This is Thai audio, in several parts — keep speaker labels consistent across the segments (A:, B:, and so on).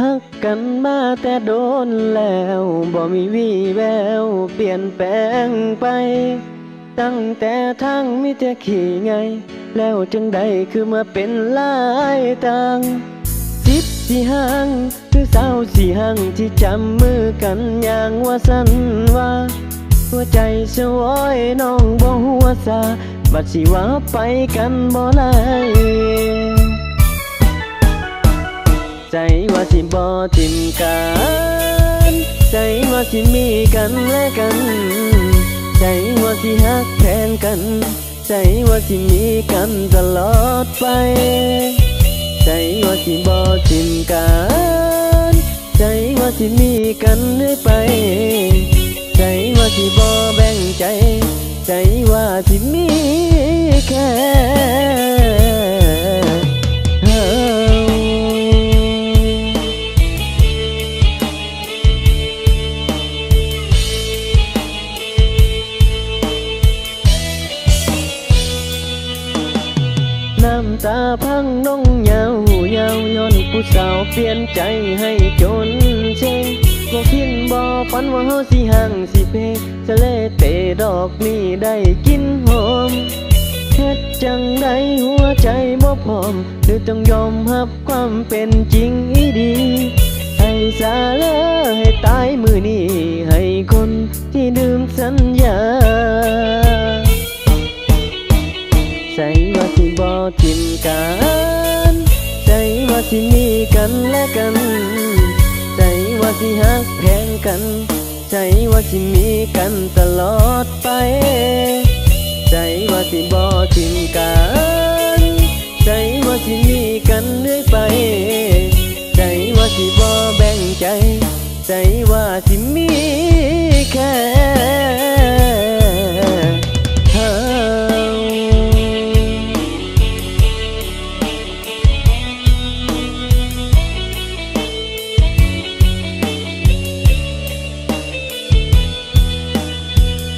A: ฮักกันมาแต่โดนแล้วบ่มีวี่แววเปลี่ยนแปลงไป ตั้งแต่ทางมีแต่ขี่ไง แล้วจังใดคือมาเป็นลายต่างสิบสี่ห้างหรือสาวสี่ห้างที่จำมือกันอย่างว่าสันว่าหัวใจสวยน้องบ่หัวซาบัดสิว่าไปกันบ่ไล ใจว่าสิบ่ทิมกันใจว่าสิมีกันและกัน ใจว่าสิฮักแทนกัน ใจว่าสิมีกันตลอดไป ใจว่าสิบ่ทิมกันใจว่าสิมีกันเรื่อยไป ใจว่าสิบ่แบ่งใจ ใจว่าสิมีแค่ น้ำตาพังน้องยาวยาวย้อนผู้สาวเปลี่ยนใจให้จนเชงบ่คิดบ่ฝันว่าเฮาสิห่างสิเพทะเลเตดอกนี้ได้กินหอมเฮ็ดจังไดหัวใจบ่พร้อมหรือต้องยอมรับความเป็นจริง สิมีกันและกัน ใจว่าสิฮักแพงกัน ใจว่าสิมีกันตลอดไป ใจว่าสิบ่ทิมกัน ใจว่าสิมี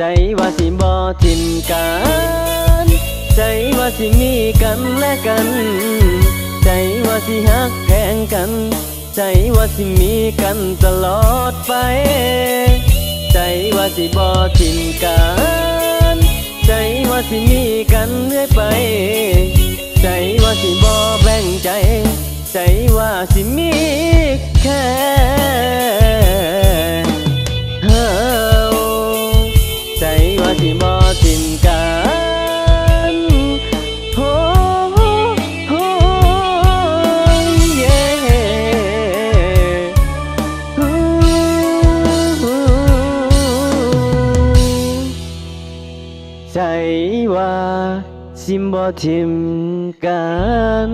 A: ใจว่าสิบ่ทิมกันใจว่าสิมีกันและกัน ใจว่าสิฮักแพงกัน ใจว่าสิมีกันตลอดไป ใจว่าสิบ่ทิมกัน ใจว่าสิมีกันเรื่อยไป ใจว่า สิบ่ทิมกัน